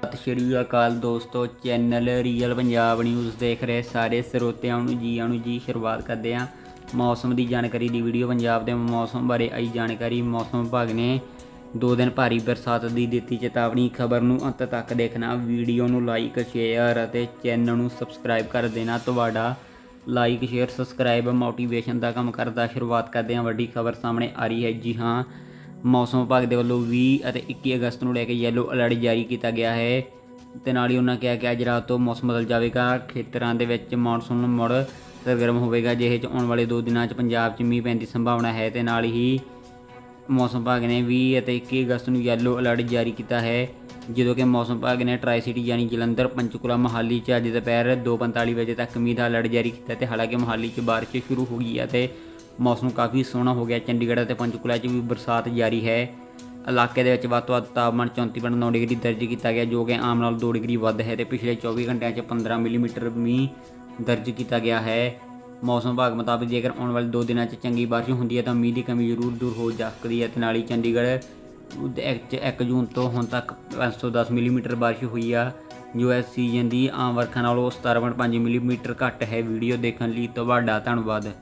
ਸਤਿ ਸ਼੍ਰੀ ਅਕਾਲ ਦੋਸਤੋ, channel real Punjab news ਦੇਖ ਰਹੇ ਸਾਰੇ ਸਰੋਤਿਆਂ ਨੂੰ ਜੀ ਆਇਆਂ ਨੂੰ ਜੀ ਸ਼ੁਰੂਆਤ ਕਰਦੇ ਹਾਂ। ਮੌਸਮ ਦੀ ਜਾਣਕਾਰੀ ਦੀ ਵੀਡੀਓ ਪੰਜਾਬ ਦੇ ਮੌਸਮ ਬਾਰੇ ਆਈ ਜਾਣਕਾਰੀ। ਮੌਸਮ ਵਿਭਾਗ ਨੇ ਦੋ ਦਿਨ ਭਾਰੀ ਬਰਸਾਤ ਦੀ ਦਿੱਤੀ ਚੇਤਾਵਨੀ। ਖਬਰ ਨੂੰ ਅੰਤ ਤੱਕ ਦੇਖਣਾ, ਵੀਡੀਓ ਨੂੰ ਲਾਈਕ ਸ਼ੇਅਰ ਅਤੇ ਚੈਨਲ ਨੂੰ ਸਬਸਕ੍ਰਾਈਬ ਕਰ ਦੇਣਾ। ਤੁਹਾਡਾ ਲਾਈਕ ਸ਼ੇਅਰ ਸਬਸਕ੍ਰਾਈਬ ਮੋਟੀਵੇਸ਼ਨ ਦਾ ਕੰਮ ਕਰਦਾ ਸ਼ੁਰੂਆਤ ਕਰਦੇ ਹਾਂ। ਵੱਡੀ ਖਬਰ ਸਾਹਮਣੇ ਆ ਰਹੀ ਹੈ। ਜੀ ਹਾਂ ਮੌਸਮ ਵਿਭਾਗ ਦੇ ਵੱਲੋਂ 20 ਅਤੇ 21 ਅਗਸਤ ਨੂੰ ਲੈ ਕੇ ਯੈਲੋ ਅਲਰਟ ਜਾਰੀ ਕੀਤਾ ਗਿਆ ਹੈ ਤੇ ਨਾਲ ਹੀ ਉਹਨਾਂ ਕਿਹਾ ਕਿ ਅੱਜ ਰਾਤ ਤੋਂ ਮੌਸਮ ਬਦਲ ਜਾਵੇਗਾ, ਖੇਤਰਾਂ ਦੇ ਵਿੱਚ ਮੌਨਸੂਨ ਮੁੜ ਸਰਗਰਮ ਹੋਵੇਗਾ, ਜਿਹੇ ਚ ਆਉਣ ਵਾਲੇ 2 ਦਿਨਾਂ ਚ ਪੰਜਾਬ 'ਚ ਮੀਂਹ ਪੈਣ ਦੀ ਸੰਭਾਵਨਾ ਹੈ ਤੇ ਨਾਲ ਹੀ ਮੌਸਮ ਵਿਭਾਗ ਨੇ 20 ਅਤੇ 21 ਅਗਸਤ ਨੂੰ ਯੈਲੋ ਅਲਰਟ ਜਾਰੀ ਕੀਤਾ ਹੈ, ਜਦੋਂ ਕਿ ਮੌਸਮ ਵਿਭਾਗ ਨੇ ਟਰਾਈ ਸਿਟੀ ਯਾਨੀ ਜਲੰਧਰ, ਪੰਚਕੂਲਾ, ਮੋਹਾਲੀ 'ਚ ਅੱਜ ਦੁਪਹਿਰ 2:45 ਵਜੇ ਤੱਕ ਮੀਂਹ ਦਾ ਅਲਰਟ ਜਾਰੀ ਕੀਤਾ ਤੇ ਹਾਲਾਂਕਿ ਮੋਹਾਲੀ 'ਚ ਬਾਰਿਸ਼ ਸ਼ੁਰੂ ਹੋ ਗਈ ਹੈ ਤੇ ਮੌਸਮ ਕਾਫੀ ਸੋਹਣਾ ਹੋ ਗਿਆ। ਚੰਡੀਗੜ੍ਹ ਅਤੇ ਪੰਚਕੂਲਾ 'ਚ ਵੀ ਬਰਸਾਤ ਜਾਰੀ ਹੈ। ਇਲਾਕੇ ਦੇ ਵਿੱਚ ਵੱਧ ਤੋਂ ਵੱਧ ਤਾਪਮਾਨ 34.9 ਡਿਗਰੀ ਦਰਜ ਕੀਤਾ ਗਿਆ, ਜੋ ਕਿ ਆਮ ਨਾਲ 2 ਡਿਗਰੀ ਵੱਧ ਹੈ ਤੇ ਪਿਛਲੇ 24 ਘੰਟਿਆਂ 'ਚ 15 ਮਿਲੀਮੀਟਰ ਮੀਂਹ ਦਰਜ ਕੀਤਾ ਗਿਆ ਹੈ। ਮੌਸਮ ਵਿਭਾਗ ਮੁਤਾਬਕ ਜੇਕਰ ਆਉਣ ਵਾਲੇ 2 ਦਿਨਾਂ 'ਚ ਚੰਗੀ ਬਾਰਿਸ਼ ਹੁੰਦੀ ਹੈ ਤਾਂ ਮੀਂਹ ਦੀ ਕਮੀ ਜ਼ਰੂਰ ਦੂਰ ਹੋ ਸਕਦੀ ਹੈ। ਤੇ ਨਾਲ ਹੀ ਚੰਡੀਗੜ੍ਹ ਇੱਕ 1 ਜੂਨ ਤੋਂ ਹੁਣ ਤੱਕ 510 ਮਿਲੀਮੀਟਰ ਬਾਰਿਸ਼ ਹੋਈ ਆ, ਜੋ ਇਸ ਸੀਜ਼ਨ ਦੀ ਆਮ ਵਰਖਾ ਨਾਲੋਂ 17.5 ਮਿਲੀਮੀਟਰ ਘੱਟ ਹੈ। ਵੀਡੀਓ ਦੇਖਣ ਲਈ ਤੁਹਾਡਾ ਧੰਨਵਾਦ।